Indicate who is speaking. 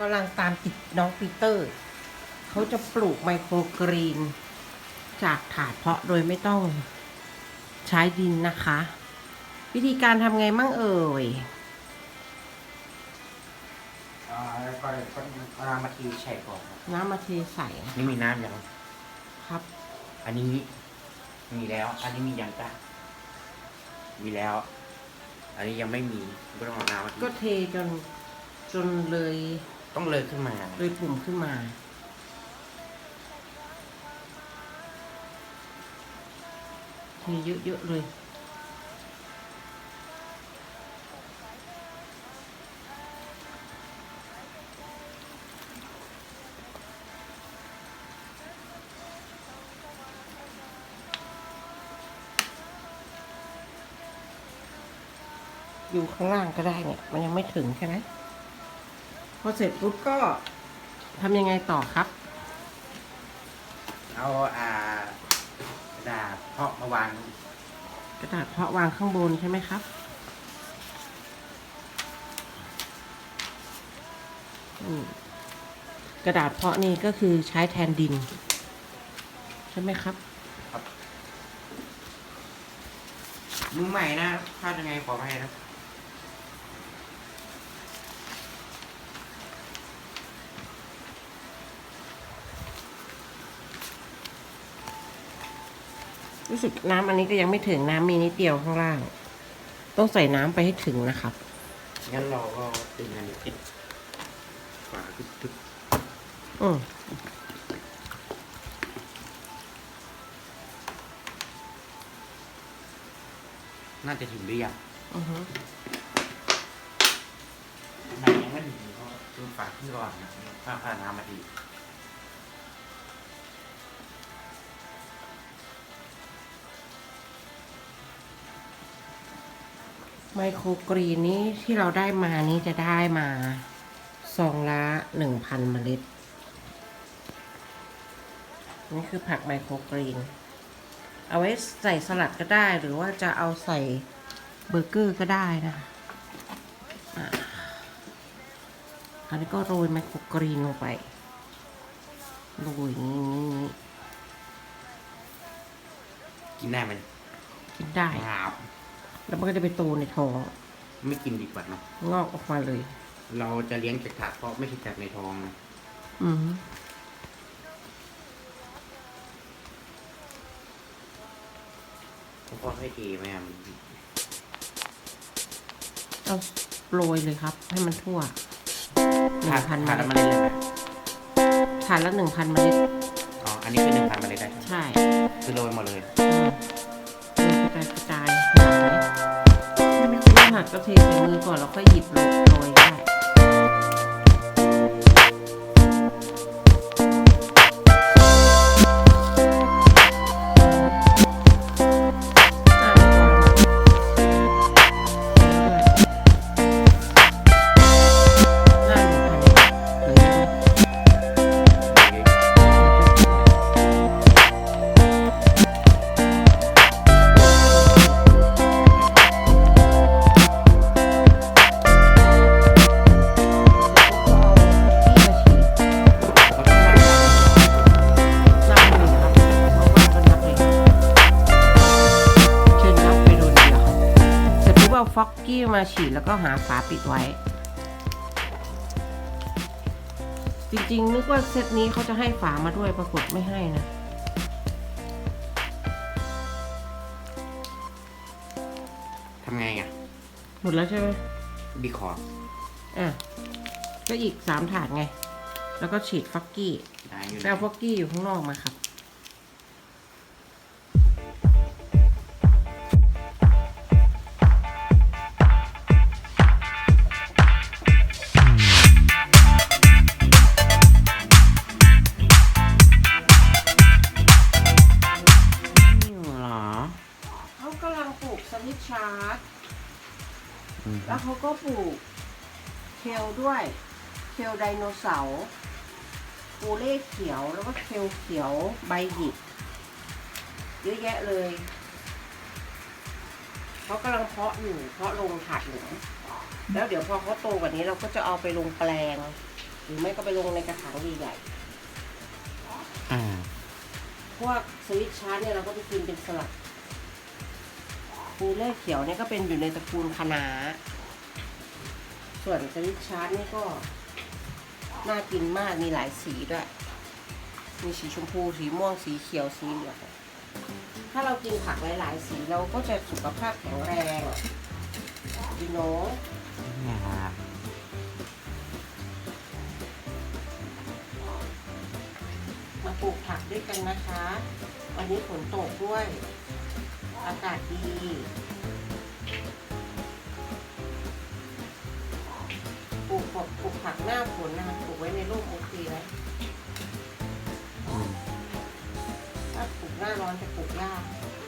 Speaker 1: กำลังตามติดน้องปีเตอร์ เขาจะปลูกไมโครกรีน จากถาดเพาะโดยไม่ต้องใช้ดินนะคะ วิธีการทำไงมั่งเอ่ย
Speaker 2: อ่าแล้วก็ก็น้ำมาทีใส่ก่อนครับ
Speaker 1: น้ำมาเทใส่
Speaker 2: นี่มีน้ำยัง
Speaker 1: ครับ
Speaker 2: อันนี้มีแล้ว อันนี้มียังจ้ะมีแล้ว อันนี้ยังไม่มีก็ต้องเอาน้ำมาที
Speaker 1: ก็เทจนจนเลย
Speaker 2: ต้องเลยขึ้นมา
Speaker 1: เลยปุ่มขึ้นมาเทเยอะๆเลย อยู่ข้างล่างก็ได้เนี่ย มันยังไม่ถึงใช่ไหม อเสร็จปุ๊บก็ทำยังไงต่อครับ
Speaker 2: เอาอ่ากระดาษเพาะมาวาง
Speaker 1: กระดาษเพาะวางข้างบนใช่ไหมครับอืมกระดาษเพาะนี่ก็คือใช้แทนดิน ใช่ไหมครับ
Speaker 2: มือใหม่นะพลาดยังไงขออภัยนะ
Speaker 1: รู้สึกน้ำอันนี้ก็ยังไม่ถึงน้ำมีนิดเดียวข้างล่าง ต้องใส่น้ำไปให้ถึงนะครับ
Speaker 2: งั้นเราก็ตึงอันนี้ติดฝาตึก
Speaker 1: อืม
Speaker 2: ๆน่าจะถึงหรือยัง
Speaker 1: อือฮึ
Speaker 2: ไหนยังไม่ถึงก็ตึงฝาขึ้นก่อนนะถ้าผ่าน้ำมาที
Speaker 1: ไมโครกรีนนี้ที่เราได้มานี้จะได้มาซองละหนึ่งพันเมล็ด นี่คือผักไมโครกรีน เอาไว้ใส่สลัดก็ได้หรือว่าจะเอาใส่เบอร์เกอร์ก็ได้นะคะอะอันนี้ก็โรยไมโครกรีนลงไปโรยอย่างนี้
Speaker 2: กินได้ไหม
Speaker 1: กินได้
Speaker 2: ครับ
Speaker 1: แล้วมันก็จะไปโตในท้อง
Speaker 2: ไม่กินดีกว่าเนอะ
Speaker 1: งอกออกมาเลย
Speaker 2: เราจะเลี้ยงจากถาดเพราะไม่ใช่จากในท้องนะ
Speaker 1: อืม
Speaker 2: แล้วก็ให้เทไหมอะมัน
Speaker 1: เอาโรยเลยครับ ให้มันทั่วหนึ่
Speaker 2: ถาด
Speaker 1: งพัน
Speaker 2: ถาด
Speaker 1: เม
Speaker 2: ละ
Speaker 1: ล็ด
Speaker 2: เมล็ดเลยไหม
Speaker 1: ถาดละหนึ่งพันเมล็ด
Speaker 2: อ๋ออันนี้คือหนึ่งพันเมล็ดได้ใช่ไหม
Speaker 1: ใช่
Speaker 2: คือโรยหมดเลยั
Speaker 1: ดก็เทใส่มือก่อนแล้วก็หยิบโรยได้ ยได้ฟอกกี้มาฉีดแล้วก็หาฝาปิดไว้ จริงๆ นึกว่าเซตนี้เขาจะให้ฝามาด้วยปรากฏไม่ให้นะ
Speaker 2: ทำไงอะ
Speaker 1: หมดแล้วใช่ไหม
Speaker 2: บีคอร์
Speaker 1: อะก็อีกสามถาดไง แล้วก็ฉีดฟอกกี้
Speaker 2: ได้อยู่
Speaker 1: แปลฟอกกี้อยู่ข้างนอกมาครับาร์ด
Speaker 2: อืม
Speaker 1: แล้วเขาก็ปลูกเคลด้วยเคลไดโนเสาร์ปูเล่เขียวแล้วก็เคลเขียวใบหยิกเยอะแยะเลยเขากำลังเพาะอยู่เพาะลงถาดหลุมแล้วเดี๋ยวพอเขาโตกว่านี้เราก็จะเอาไปลงแปลง หรือไม่ก็ไปลงในกระถางใหญ่
Speaker 2: อืม
Speaker 1: ๆพวกสวิตชาร์จเนี่ยเราก็ไปกินเป็นสลัด มีเล่เขียวเนี่ยก็เป็นอยู่ในตระกูลคะน้าส่วนสวิตชาร์จนี่ก็น่ากินมากมีหลายสีด้วย มีสีชมพูสีม่วงสีเขียวสีเหลืองถ้าเรากินผักหลาย ๆ สีเราก็จะสุขภาพแข็งแรงดีโน
Speaker 2: เนี่ครับ
Speaker 1: มาปลูกผักด้วยกันนะคะ วันนี้ฝนตกด้วย อากาศดีปลูกผักปลูกผักหน้าฝนนะคะปลูกไว้ในร่มโอเคไหม
Speaker 2: อืม
Speaker 1: ถ้าปลูกหน้าร้อนจะปลูกยาก
Speaker 2: อ